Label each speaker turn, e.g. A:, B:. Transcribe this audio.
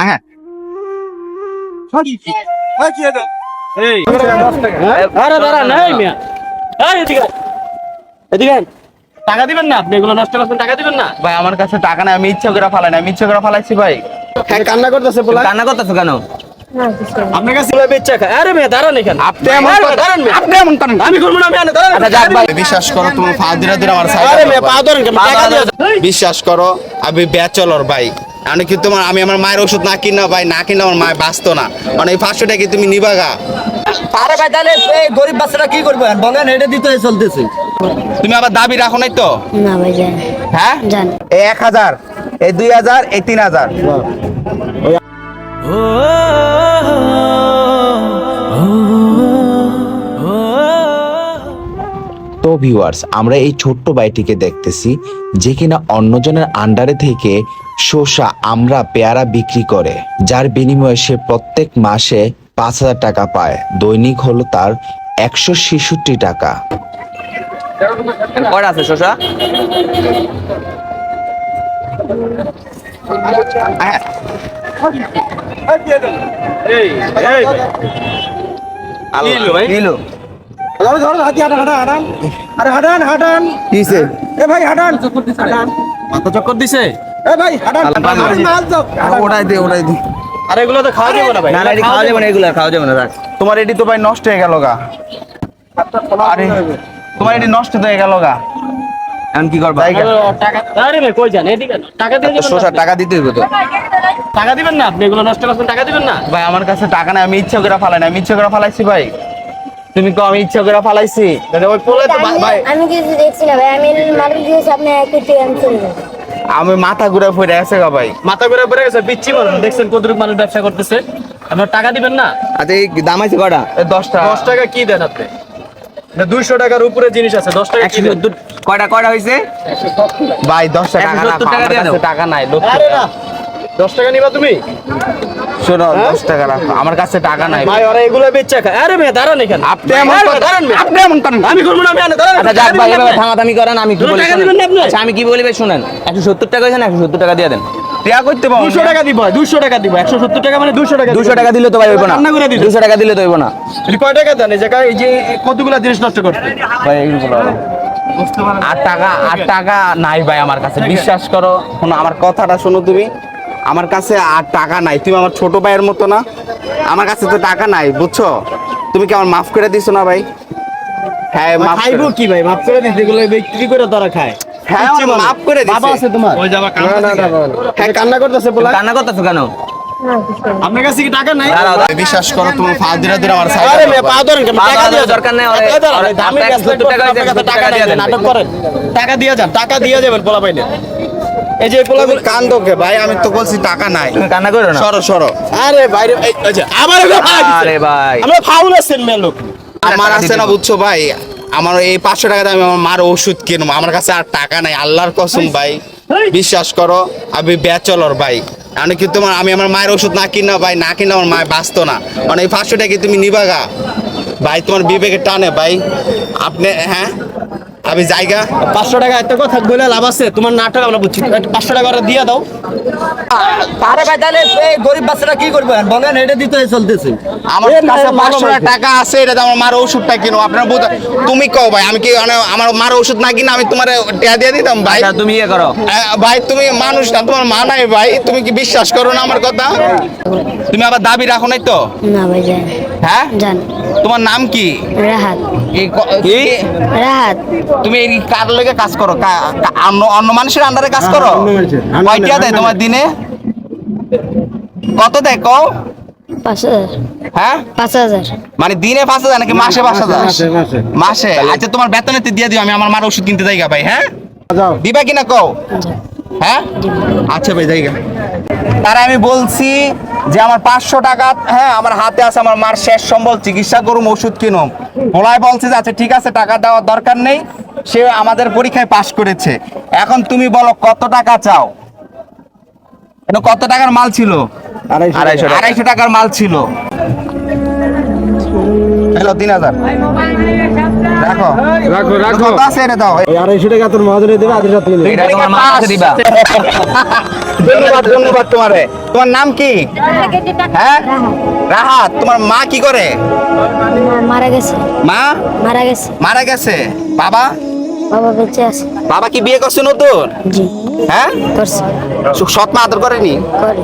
A: হ্যাঁ।
B: টাকা দিবেন না আপনি এগুলো নষ্ট করছেন টাকা দিবেন না
A: ভাই আমার কাছে টাকা নাই আমি ইচ্ছা করে ফালাই না আমি ইচ্ছা করে ফালাইছি ভাই
B: হ্যাঁ কান্না করতেছে
A: কান্না করতেছো কেন
B: আপনার কাছে বেচা খায়? আরে মেয়ে দাঁড়ান এখানে।
A: আপনি এমন
B: দাঁড়ান মেয়ে।
A: আপনি এমন করেন
B: আমি করব না আমি আনে দাঁড়ান।
A: আচ্ছা যাক ভাই। বিশ্বাস করো তুমি ফা দিরা দিরা আমার সাইড
B: আরে মেয়ে পা ধরেন কেন? টাকা দিয়ে
A: বিশ্বাস করো আমি ব্যাচলর ভাই। আমি কি তোমার আমি আমার মায়ের ওষুধ না কিনা ভাই না কিনা আমার মায়ের বাঁচতো না। মানে এই পাঁচশো টাকা তুমি নিবাগা
C: আরে ভাই তাহলে এই গরিব বাচ্চারা কি করবে? বলেন এটা দিতে চলতেছে।
A: তুমি আবার দাবি রাখো নাই তো?
D: না ভাই জান।
A: হ্যাঁ?
D: জান।
A: এই এক হাজার এই দুই হাজার এই তিন হাজার।
E: তো ভিউয়ার্স আমরা এই ছোট্ট বাইটিকে দেখতেছি যে কিনা অন্যজনের আন্ডারে থেকে শসা আমরা পেয়ারা বিক্রি করে যার বিনিময়ে সে প্রত্যেক মাসে পাঁচ হাজার টাকা পায়। দৈনিক হলো তার একশো ছেষট্টি টাকা।
A: আছে শশা হ্যাঁ,
B: মাথা চক্কর দিছে?
A: ওটাই দে ওটাই দে।
B: আরে এগুলো তো খাওয়া যাবে না ভাই।
A: না না এটি খাওয়া যাবে না এগুলো খাওয়া যাবে না রাখ। তোমার এটি তো ভাই নষ্ট হয়ে গেল গা। আরে তোমার এটি নষ্ট হয়ে গেল গা। এখন কি করবা?
B: টাকা আরে মেয়ে কই যান? এদিকে টাকা দিয়ে
A: শোষা টাকা দিতে হইব তো।
B: টাকা দিবেন না আপনি? এগুলো নষ্ট করছেন টাকা দিবেন না?
A: ভাই আমার কাছে টাকা নাই আমি ইচ্ছা করে ফালাই না আমি ইচ্ছা করে ফালাইছি ভাই। তুমি কো আমি ইচ্ছা করে ফালাইছি।
B: ওই পোলে তো ভাই
D: আমি কিছু দেখছি না ভাই আমি মালিক দিয়েছি আপনি এক কোটি আমি চলে
A: আমি মাথা ঘুরে পড়ে আছে গা ভাই।
B: মাথা ঘুরে পড়ে গেছে পিচ্ছি মানুষ। দেখছেন কতটুকু মানুষ ব্যবসা করতেছে? আপনার টাকা দিবেন না?
A: আচ্ছা এই দাম আছে কটা দশ টাকা।
B: দশ টাকা। কি দেন আপনি? দুইশো টাকার উপরে জিনিস আছে দশ টাকা কি দেন?
A: কয়টা কয়টা হয়েছে ভাই দশ টাকা
B: টাকা দিয়ে
A: নাই লোক
B: আরে না দশ টাকা নিবা তুমি?
A: শোনো দশ টাকা রাখো আমার কাছে টাকা নাই।
B: ভাই ওরা এগুলো বেচা খায়। আরে মেয়ে দাঁড়ান এখানে।
A: আপনি এমন
B: দাঁড়ান।
A: আপনি এমন করেন
B: আমি করব না আমি আনে দাঁড়ান।
F: আচ্ছা যাক ভাই এভাবে? থামাথামি করেন আমি কি বলি আচ্ছা আমি কি বলি ভাই শুনেন। একশো সত্তর টাকা হয়েছে না একশো সত্তর টাকা দিয়ে দেন।
A: টিয়া করতে পারব
B: দুশো টাকা দিব দুশো টাকা দিব। একশো সত্তর টাকা মানে দুশো টাকা
F: দুশো টাকা দিলে তো ভাই হইব না।
B: রান্না করে দিল
F: দুশো টাকা দিলে তো হইব না।
B: কয় টাকা দেন? এই জায়গায় এই যে কতগুলা জিনিস নষ্ট করতে?
A: ভাই এইগুলো। আর টাকা আর টাকা নাই ভাই আমার কাছে। বিশ্বাস করো শোনো আমার কথাটা শোনো তুমি। আমার কাছে আর টাকা নাই। তুমি আমার ছোট ভাইয়ের মতো না। আমার কাছে তো টাকা নাই বুঝছ? তুমি কি আমার মাফ করে দিছো না ভাই? হ্যাঁ মাফ
B: খাইবো কি ভাই? মাফ করে দিতে এগুলো বিক্রি করে তারা খায়।
A: হ্যাঁ। মাফ করে দিছে।
B: বাবা আছে তোমার।
A: ওই যাবা।
B: হ্যাঁ কান্না করতেছে বলা
F: কান্না করতেছো কেন?
B: আপনার কাছে কি টাকা নাই।
A: বিশ্বাস করো তুমি ফা দিরা দিরা আমার
B: আরে
A: সাইড
B: মেয়ে পা ধরেন কেন? টাকা দিয়ে
F: দরকার নেই, ওরে-
B: দামি গ্যাস
F: সত্তর টাকা
B: কাছে টাকা
F: দিয়ে দেন
B: নাটক করেন টাকা দিয়ে যান টাকা দিয়ে যাবেন পোলা পাইলে এই যে এই পোলাগুলো
A: কান্দোকে ভাই আমি তো বলছি টাকা নাই।
F: তুমি কান্না করো না।
A: সরো সরো।
B: আরে বাইরে যে, আবার
F: আরে ভাই।
B: আমরা ফাউল আছেন মেয়ে লোক।
A: আমার আছে না বুঝছ ভাই? আমার এই পাঁচশো টাকা দিয়ে আমি আমার মার ওষুধ কিনবো। আমার কাছে আর টাকা নাই আল্লাহর কসম ভাই। বিশ্বাস করো আমি ব্যাচলর ভাই। আমি কি তোমার আমি আমার মায়ের ওষুধ না কিনা ভাই, না কিনা আমার মায়ের বাঁচতো না। মানে এই পাঁচশো টাকা তুমি নিবাগা। ভাই, তোমার বিবেকে টানে ভাই। আপনি হ্যাঁ? আমি জায়গা।
B: পাঁচশো টাকা একটা কথা বলে লাভ আছে? তোমার নাটক আমরা বুঝছি। পাঁচশো টাকা ওরা দিয়ে দাও।
C: আরে ভাই তাহলে এই গরিব বাচ্চারা কি করবে? বলেন এটা দিতে চলতেছে।
A: আমার
B: না,
A: কাছে পাঁচশো টাকা আছে এটা আমার মার ওষুধটা কিনো। আপনার বুঝ তুমি কও ভাই আমি কি মানে আমার মার ওষুধ না কিনা আমি তোমার টাকা দিয়ে দিতাম ভাই?
F: তুমি ইয়ে করো।
A: ভাই তুমি মানুষ না তোমার মা নাই ভাই। তুমি কি বিশ্বাস করো না আমার কথা? তুমি আবার দাবি রাখো নাই তো?
D: না ভাই
A: হ্যাঁ?
D: জান।
A: তোমার নাম কি?
D: রাহাত।
A: কি
D: রাহাত।
A: তুমি এই কার লেগে কাজ করো? অন্য অন্য মানুষের আন্ডারে কাজ করো? কয়টা দেয় তোমার দিনে? কত দেয় কও? হ্যাঁ?
D: পাঁচ হাজার।
A: মানে দিনে পাঁচ হাজার নাকি মাসে পাঁচ হাজার? মাসে আচ্ছা তোমার দিয়ে দিও আমি আমার মার ওষুধ কিনতে যাই ভাই হ্যাঁ? দিবা কিনা কও? হ্যাঁ? আচ্ছা ভাই যাই গা। তারা আমি বলছি যে আমার পাঁচশো টাকা হ্যাঁ আমার হাতে আছে আমার মার শেষ সম্বল চিকিৎসা করুম ওষুধ কিনুম। বলাই বলছে যে আচ্ছা ঠিক আছে টাকা দেওয়ার দরকার নেই। সে আমাদের পরীক্ষায় পাশ করেছে। এখন তুমি বলো কত টাকা চাও? এটা কত টাকার মাল ছিল?
F: আড়াইশো
A: আড়াইশো টাকার মাল ছিল। হ্যালো তিন হাজার। রাখো।
B: রাখো রাখো।
A: আছে এটা দাও?
B: আড়াইশো টাকা তোর মহাজনে দেবে আধা রাত নিয়ে
F: এটা তোমার মা কাছে দিবা।
A: ধন্যবাদ ধন্যবাদ তোমারে। তোমার নাম কি? হ্যাঁ? রাহা তোমার মা কি করে?
D: মারা গেছে।
A: মা?
D: মারা গেছে।
A: মারা গেছে। বাবা?
D: বাবা বেঁচে আছে।
A: বাবা কি বিয়ে করছে নতুন? হ্যাঁ?
D: করছে।
A: সৎ মা আদর করেনি?
D: করে।